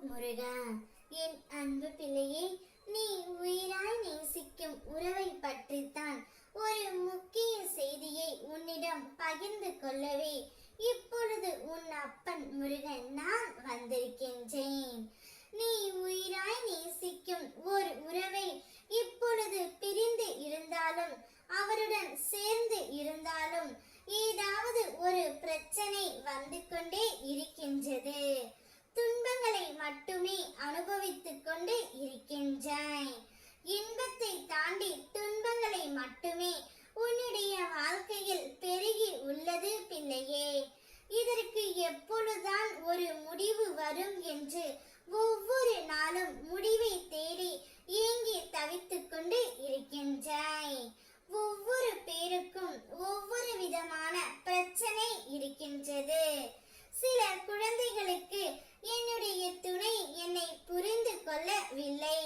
முருகா என் அன்பு பிள்ளையே நீ உயிராய் நேசிக்கும் உறவை பற்றித்தான் ஒரு முக்கிய செய்தியை உன்னிடம் பகிர்ந்து கொள்ளவே இப்பொழுது உன் அப்பன் முருகன் நான் வந்திருக்கின்றேன். நீ உயிராய் நேசிக்கும் ஒரு உறவை இப்பொழுது பிரிந்து இருந்தாலும் அவருடன் சேர்ந்து இருந்தாலும் ஏதாவது ஒரு பிரச்சனை வந்து கொண்டே இருக்கின்றது துன்பங்களை மட்டுமே அனுபவித்துக் கொண்டு இருக்கின்றாய். இன்பத்தை தாண்டி துன்பங்களை மட்டுமே உன்னுடைய வாழ்க்கையில் பெருகி உள்ளது பிள்ளையே. இதற்கு எப்பொழுதுதான் ஒரு முடிவு வரும் என்று ஒவ்வொரு நாளும் முடிவை தேடி ஏங்கி தவித்துக் கொண்டு இருக்கின்றாய். ஒவ்வொரு பேருக்கும் ஒவ்வொரு விதமான பிரச்சனை இருக்கின்றது சில குழந்தைகளுக்கு என்னுடைய துணை என்னை புரிந்து கொள்ளவில்லை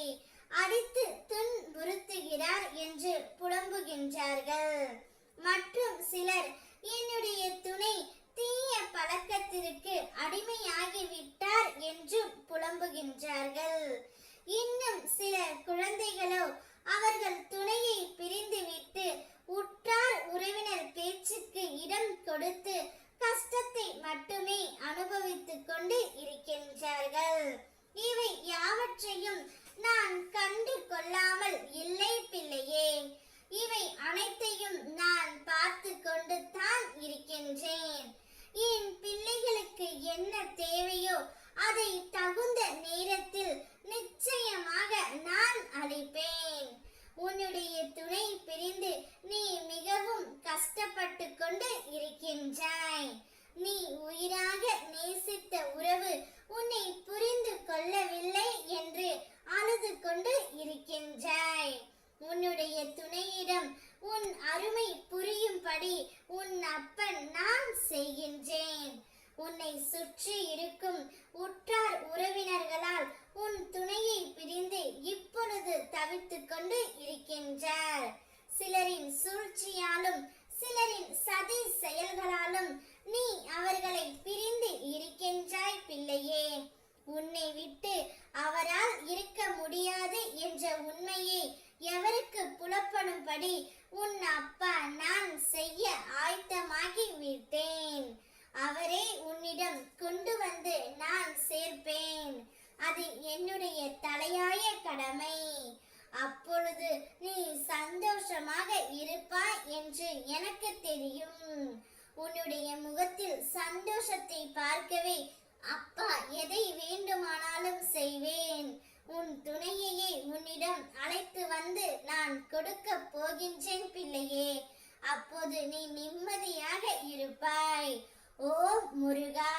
அடித்து துன்புறுத்துகிறார் என்று புலம்புகின்றார்கள். மற்றும் சிலர் என்னுடைய துணை தீய பழக்கத்திற்கு அடிமையாகிவிட்டார் என்றும் புலம்புகின்றார்கள். இன்னும் சில குழந்தைகளோ அவர்கள் துணையை பிரிந்துவிட்டு உற்றார் உறவினர் பேச்சுக்கு இடம் கொடுத்து கஷ்டத்தை மட்டுமே அனுபவித்துக் கொண்டு அனைத்தையும் நான் பார்த்து கொண்டு தான் இருக்கின்றேன். என் பிள்ளைகளுக்கு என்ன தேவையோ அதை தகுந்த நேரத்தில் நிச்சயமாக நான் அளிப்பேன் உன்னுடைய துணை பிரிந்து நீ மிகவும் கஷ்டப்பட்டு கொண்டு இருக்கின்றாய் நீ உயிராக நேசித்த உறவு உன்னை புரிந்து கொள்ளவில்லை என்று அழுது கொண்டு இருக்கின்றாய் உன்னுடைய துணையிடம் உன் அருமை புரியும்படி உன் அப்பன் நான் செய்கின்றேன் உன்னை சுற்றி இருக்கும். உற்றார் உறவினர்களால் உன் துணையை பிரிந்து இப்பொழுது தவித்துக் கொண்டு இருக்கின்றார். சிலரின் சூழ்ச்சியாலும் சிலரின் சதி செயல்களாலும் நீ அவர்களை பிரிந்து இருக்கின்றாய் பிள்ளையே. உன்னை விட்டு அவரால் இருக்க முடியாது என்ற உண்மையை எவருக்கு புலப்படும்படி உன் அப்பா நான் செய்ய ஆயத்தமாகி விட்டேன் அவரே உன்னிடம் கொண்டு வந்து நான் சேர்ப்பேன் அது என்னுடைய தலையாய கடமை. அப்பொழுது நீ சந்தோஷமாக இருப்பாய் என்று எனக்கு தெரியும். உன்னுடைய முகத்தில் சந்தோஷத்தை பார்க்கவே அப்பா எதை வேண்டுமானாலும் செய்வேன். உன் துணையையே உன்னிடம் அழைத்து வந்து நான் கொடுக்க போகின்றேன் பிள்ளையே. அப்போது நீ நிம்மதியாக இருப்பாய். ஓ முருகா